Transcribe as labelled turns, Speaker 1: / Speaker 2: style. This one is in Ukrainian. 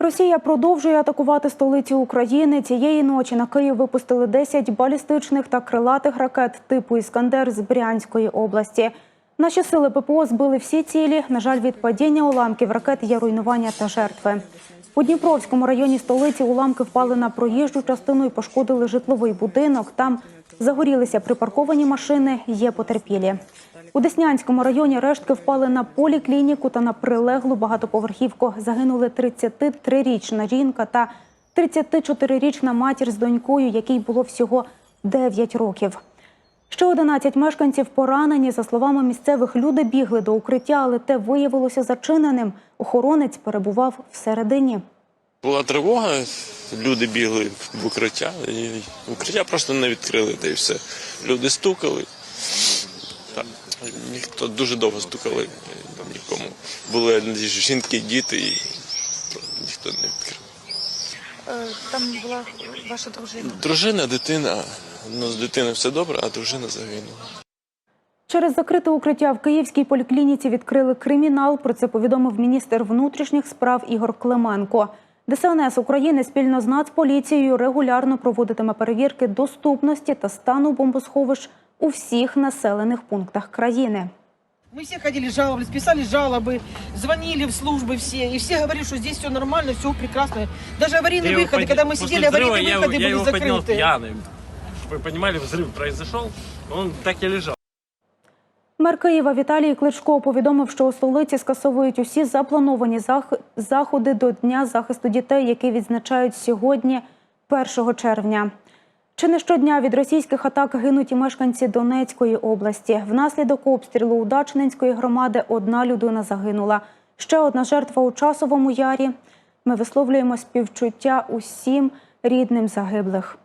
Speaker 1: Росія продовжує атакувати столицю України. Цієї ночі на Київ випустили 10 балістичних та крилатих ракет типу Іскандер з Брянської області. Наші сили ППО збили всі цілі. На жаль, від падіння уламків ракет є руйнування та жертви. У Дніпровському районі столиці уламки впали на проїжджу частину і пошкодили житловий будинок. Там загорілися припарковані машини, є потерпілі. У Деснянському районі рештки впали на поліклініку та на прилеглу багатоповерхівку. Загинули 33-річна жінка та 34-річна матір з донькою, якій було всього 9 років. Ще 11 мешканців поранені. За словами місцевих, люди бігли до укриття, але те виявилося зачиненим. Охоронець перебував всередині.
Speaker 2: Була тривога, люди бігли в укриття, і укриття просто не відкрили, та й все. Люди стукали. Так, ніхто дуже довго стукали, нікому. Були жінки, діти, і ніхто не відкрив.
Speaker 3: Е, Там була ваша дружина.
Speaker 2: Дружина, дитина, ну з дитиною все добре, а дружина загинула.
Speaker 1: Через закрите укриття в Київській поліклініці відкрили кримінал. Про це повідомив міністр внутрішніх справ Ігор Клименко. ДСНС України спільно з Нацполіцією регулярно проводитиме перевірки доступності та стану бомбосховищ у всіх населених пунктах країни.
Speaker 4: Мы все ходили, жаловались, писали жалобы, звонили в службы все, и все говорили, что здесь все нормально, все прекрасно. Даже аварийные
Speaker 5: Я его
Speaker 4: выходы,
Speaker 5: под-
Speaker 4: когда мы
Speaker 5: после
Speaker 4: сидели,
Speaker 5: взрыва
Speaker 4: аварийные
Speaker 5: я его-
Speaker 4: выходы
Speaker 5: я
Speaker 4: были
Speaker 5: его поднял
Speaker 4: закрыты.
Speaker 5: пьяным. Вы понимали, взрыв произошел, он так и лежал.
Speaker 1: Мер Києва Віталій Кличко повідомив, що у столиці скасовують усі заплановані зах- заходи до Дня захисту дітей, які відзначають сьогодні, 1 червня. Чи не щодня від російських атак гинуть і мешканці Донецької області. Внаслідок обстрілу у Дачненської громади одна людина загинула. Ще одна жертва у часовому ярі. Ми висловлюємо співчуття усім рідним загиблих.